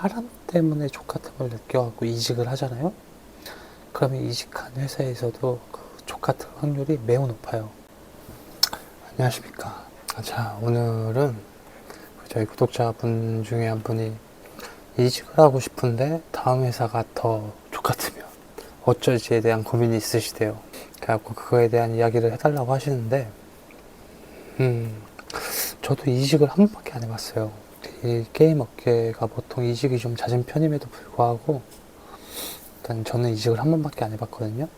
사람 때문에 족같음을 느껴갖고 이직을 하잖아요. 그러면 이직한 회사에서도 그 족같을 확률이 매우 높아요. 안녕하십니까. 자, 오늘은 저희 구독자분 중에 한 분이 이직을 하고 싶은데 다음 회사가 더 족같으면 어쩔지에 대한 고민이 있으시대요. 그래갖고 그거에 대한 이야기를 해달라고 하시는데, 음, 저도 이직을 한 번밖에 안 해봤어요. 이 게임 업계가 보통 이직이 좀 잦은 편임에도 불구하고, 일단 저는 이직을 한 번밖에 안 해봤거든요.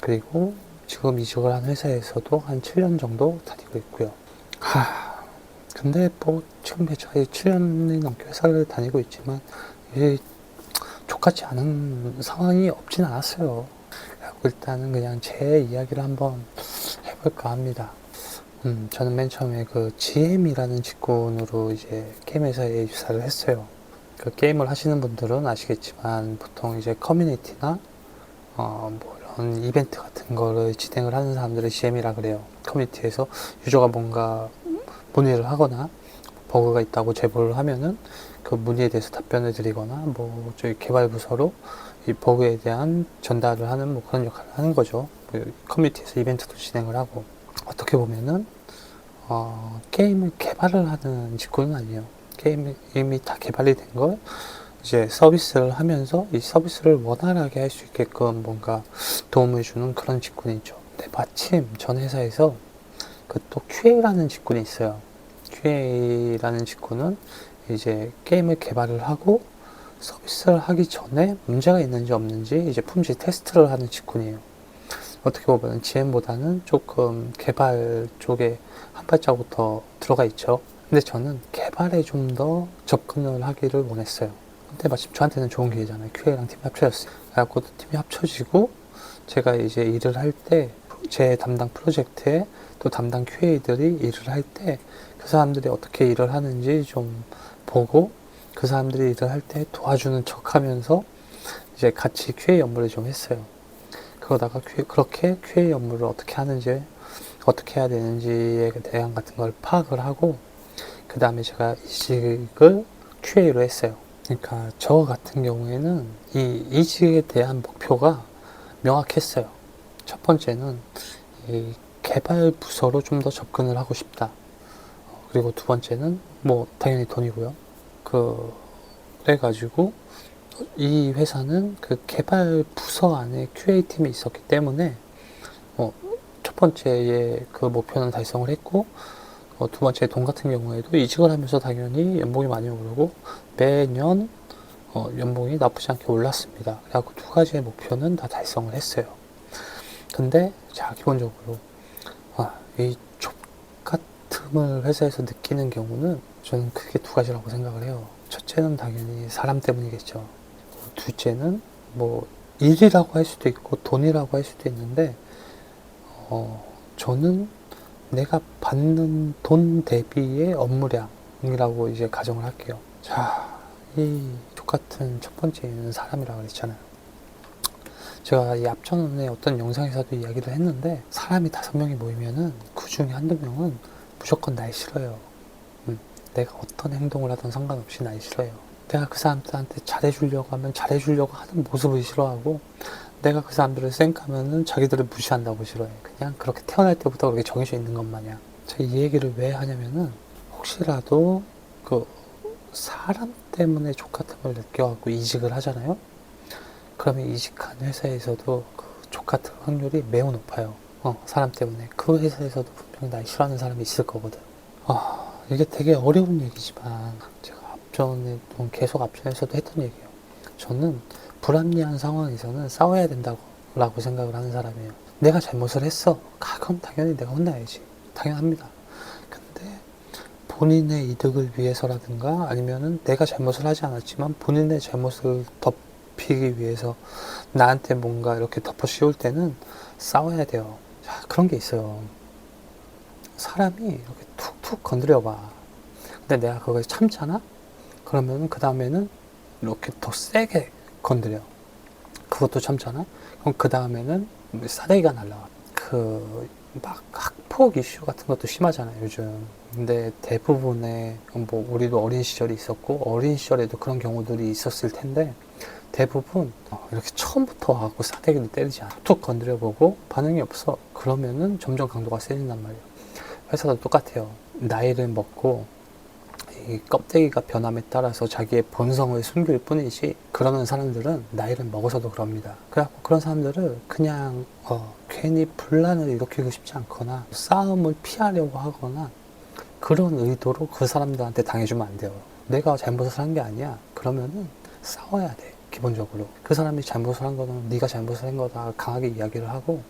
그리고 지금 이직을 한 회사에서도 한 7년 정도 다니고 있고요. 하, 근데 뭐 지금 제가 7년이 넘게 회사를 다니고 있지만 이게 족같지 않은 상황이 없진 않았어요. 일단은 그냥 제 이야기를 한번 해볼까 합니다. 음, 저는 맨 처음에 그 GM이라는 직군으로 이제 게임 회사에 입사를 했어요. 그 게임을 하시는 분들은 아시겠지만 보통 이제 커뮤니티나 어, 뭐 이런 이벤트 같은 거를 진행을 하는 사람들을 GM이라 그래요. 커뮤니티에서 유저가 뭔가 문의를 하거나 버그가 있다고 제보를 하면은 그 문의에 대해서 답변을 드리거나 뭐 저희 개발 부서로 이 버그에 대한 전달을 하는 뭐 그런 역할을 하는 거죠. 그 커뮤니티에서 이벤트도 진행을 하고 어떻게 보면은 어, 게임을 개발을 하는 직군은 아니에요. 게임이 이미 다 개발이 된 걸 이제 서비스를 하면서 이 서비스를 원활하게 할 수 있게끔 뭔가 도움을 주는 그런 직군이죠. 근데 마침 전 회사에서 그 또 QA라는 직군이 있어요. QA라는 직군은 이제 게임을 개발을 하고 서비스를 하기 전에 문제가 있는지 없는지 이제 품질 테스트를 하는 직군이에요. 어떻게 보면 GM보다는 조금 개발 쪽에 한 발자국 더 들어가 있죠. 근데 저는 개발에 좀 더 접근을 하기를 원했어요. 근데 마침 저한테는 좋은 기회잖아요. QA랑 팀이 합쳐졌어요. 그래갖고 팀이 합쳐지고 제가 이제 일을 할 때 제 담당 프로젝트에 또 담당 QA들이 일을 할 때 그 사람들이 어떻게 일을 하는지 좀 보고 그 사람들이 일을 할 때 도와주는 척 하면서 이제 같이 QA 업무를 좀 했어요. 그러다가 QA, 그렇게 QA 업무를 어떻게 하는지, 어떻게 해야 되는지에 대한 같은 걸 파악을 하고, 그 다음에 제가 이직을 QA로 했어요. 그러니까 저 같은 경우에는 이 이직에 대한 목표가 명확했어요. 첫 번째는 이 개발 부서로 좀 더 접근을 하고 싶다. 어, 그리고 두 번째는 뭐 당연히 돈이고요. 그 그래가지고 이 회사는 그 개발 부서 안에 QA 팀이 있었기 때문에 어, 첫 번째의 그 목표는 달성을 했고 어, 두 번째 돈 같은 경우에도 이직을 하면서 당연히 연봉이 많이 오르고 매년 어, 연봉이 나쁘지 않게 올랐습니다. 그래갖고 두 가지의 목표는 다 달성을 했어요. 근데 자 기본적으로 아, 이 족같음을 회사에서 느끼는 경우는 저는 크게 두 가지라고 생각을 해요. 첫째는 당연히 사람 때문이겠죠. 둘째는 뭐 일이라고 할 수도 있고 돈이라고 할 수도 있는데 어, 저는 내가 받는 돈 대비의 업무량이라고 이제 가정을 할게요. 자, 이 똑같은 첫 번째는 사람이라고 그랬잖아요. 제가 이 앞전에 어떤 영상에서도 이야기를 했는데 사람이 다섯 명이 모이면은 그 중에 한두 명은 무조건 날 싫어요. 음, 내가 어떤 행동을 하든 상관없이 날 싫어요. 내가 그 사람들한테 잘해주려고 하면 잘해주려고 하는 모습을 싫어하고 내가 그 사람들을 쌩까면은 자기들을 무시한다고 싫어해. 그냥 그렇게 태어날 때부터 그렇게 정해져 있는 것 마냥. 제가 이 얘기를 왜 하냐면은 혹시라도 그 사람 때문에 족같음을 느껴갖고 이직을 하잖아요. 그러면 이직한 회사에서도 그 족같을 확률이 매우 높아요. 어, 사람 때문에. 그 회사에서도 분명히 날 싫어하는 사람이 있을 거거든. 아, 이게 되게 어려운 얘기지만 제가 앞 전에 좀 계속 앞전에서도 했던 얘기예요. 저는 불합리한 상황에서는 싸워야 된다고 라고 생각을 하는 사람이에요. 내가 잘못을 했어. 가, 그럼 당연히 내가 혼나야지. 당연합니다. 근데 본인의 이득을 위해서라든가 아니면은 내가 잘못을 하지 않았지만 본인의 잘못을 덮이기 위해서 나한테 뭔가 이렇게 덮어 씌울 때는 싸워야 돼요. 자, 그런 게 있어요. 사람이 이렇게 툭툭 건드려 봐. 근데 내가 그걸 참잖아? 그러면 그 다음에는 이렇게 더 세게 건드려. 그것도 참잖아? 그럼 그 다음에는 싸대기가 날라와. 그, 막, 추억 이슈 같은 것도 심하잖아요, 요즘. 근데 대부분의, 뭐, 우리도 어린 시절이 있었고, 어린 시절에도 그런 경우들이 있었을 텐데, 대부분 어, 이렇게 처음부터 와갖고 싸대기를 때리지 않아. 툭 건드려보고 반응이 없어. 그러면은 점점 강도가 세진단 말이에요. 회사도 똑같아요. 나이를 먹고 이 껍데기가 변함에 따라서 자기의 본성을 숨길 뿐이지 그러는 사람들은 나이를 먹어서도 그럽니다. 그래갖고 그런 사람들을 그냥 어, 괜히 분란을 일으키고 싶지 않거나 싸움을 피하려고 하거나 그런 의도로 그 사람들한테 당해주면 안 돼요. 내가 잘못을 한 게 아니야. 그러면은 싸워야 돼. 기본적으로 그 사람이 잘못을 한 거는 네가 잘못을 한 거다 강하게 이야기를 하고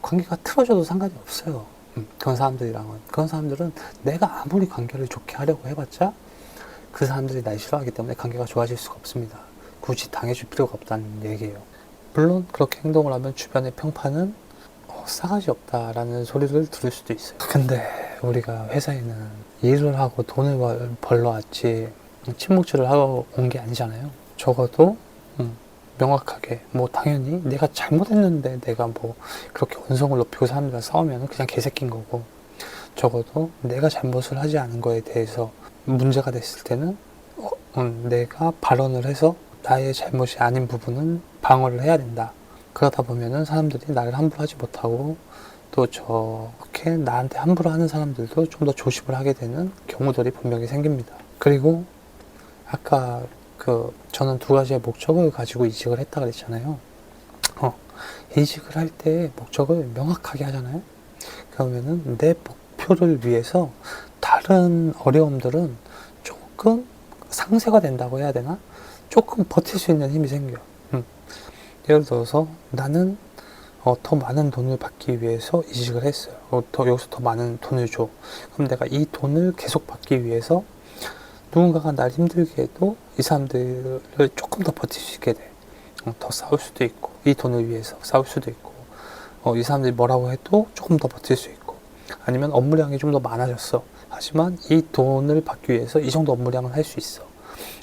관계가 틀어져도 상관이 없어요. 음, 그런 사람들이랑은 그런 사람들은 내가 아무리 관계를 좋게 하려고 해봤자 그 사람들이 날 싫어하기 때문에 관계가 좋아질 수가 없습니다. 굳이 당해줄 필요가 없다는 얘기예요. 물론 그렇게 행동을 하면 주변의 평판은 어, 싸가지 없다라는 소리를 들을 수도 있어요. 근데 우리가 회사에는 일을 하고 돈을 벌- 벌러 왔지 침묵질을 하고 온 게 아니잖아요. 적어도 음, 명확하게 뭐 당연히 내가 잘못했는데 내가 뭐 그렇게 언성을 높이고 사람들과 싸우면 그냥 개새끼인 거고 적어도 내가 잘못을 하지 않은 거에 대해서 문제가 됐을 때는 어, 음, 내가 발언을 해서 나의 잘못이 아닌 부분은 방어를 해야 된다. 그러다 보면은 사람들이 나를 함부로 하지 못하고 또 저렇게 나한테 함부로 하는 사람들도 좀 더 조심을 하게 되는 경우들이 분명히 생깁니다. 그리고 아까 그 저는 두 가지의 목적을 가지고 이직을 했다 그랬잖아요. 어, 이직을 할 때 목적을 명확하게 하잖아요. 그러면은 내 목표를 위해서 다른 어려움들은 조금 상쇄가 된다고 해야 되나? 조금 버틸 수 있는 힘이 생겨. 음. 예를 들어서 나는 어, 더 많은 돈을 받기 위해서 이직을 했어요. 어, 더 여기서 더 많은 돈을 줘. 그럼 내가 이 돈을 계속 받기 위해서 누군가가 날 힘들게 해도 이 사람들을 조금 더 버틸 수 있게 돼. 어, 더 싸울 수도 있고, 이 돈을 위해서 싸울 수도 있고, 어, 이 사람들이 뭐라고 해도 조금 더 버틸 수 있고, 아니면 업무량이 좀 더 많아졌어. 하지만 이 돈을 받기 위해서 이 정도 업무량을 할 수 있어.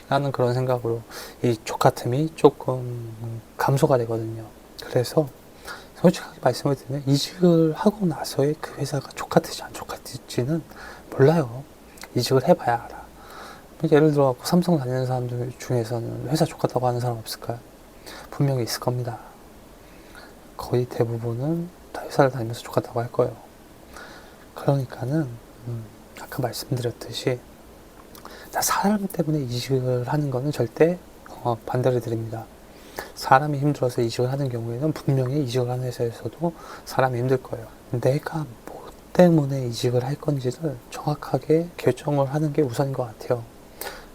라는 그런 생각으로 이 족같음이 조금 감소가 되거든요. 그래서 솔직하게 말씀을 드리면 이직을 하고 나서의 그 회사가 족같을지 안 족같을지는 몰라요. 이직을 해봐야 알아. 예를 들어 삼성 다니는 사람들 중에서는 회사 족같다고 하는 사람 없을까요? 분명히 있을 겁니다. 거의 대부분은 다 회사를 다니면서 족같다고 할 거예요. 그러니까는 음, 아까 말씀드렸듯이 다 사람 때문에 이직을 하는 거는 절대 어, 반대를 드립니다. 사람이 힘들어서 이직을 하는 경우에는 분명히 이직을 하는 회사에서도 사람이 힘들 거예요. 내가 뭐 때문에 이직을 할 건지를 정확하게 결정을 하는 게 우선인 것 같아요.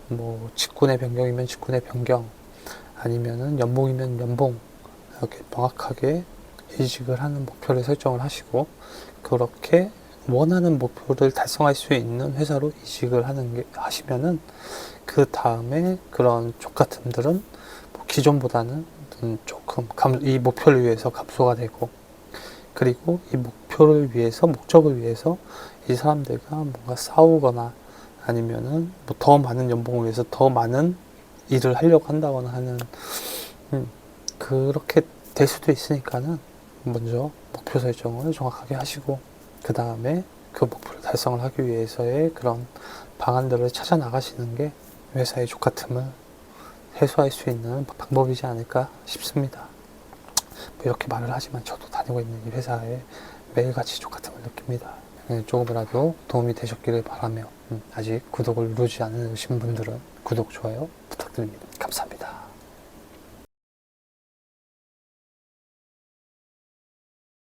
뭐 직군의 변경이면 직군의 변경, 아니면은 연봉이면 연봉 이렇게 명확하게 이직을 하는 목표를 설정을 하시고 그렇게 원하는 목표를 달성할 수 있는 회사로 이직을 하는 게 하시면은 그 다음에 그런 족같음들은 뭐 기존보다는 좀 조금 감, 이 목표를 위해서 감소가 되고 그리고 이 목표를 위해서 목적을 위해서 이 사람들과 뭔가 싸우거나 아니면은 뭐 더 많은 연봉을 위해서 더 많은 일을 하려고 한다거나 하는 음, 그렇게 될 수도 있으니까는 먼저 목표 설정을 정확하게 하시고 그 다음에 그 목표를 달성을 하기 위해서의 그런 방안들을 찾아 나가시는 게 회사의 족같음을 해소할 수 있는 방법이지 않을까 싶습니다. 뭐 이렇게 말을 하지만 저도 다니고 있는 이 회사에 매일같이 족같음을 느낍니다. 네, 조금이라도 도움이 되셨기를 바라며 음, 아직 구독을 누르지 않으신 분들은 구독, 좋아요 부탁드립니다. 감사합니다.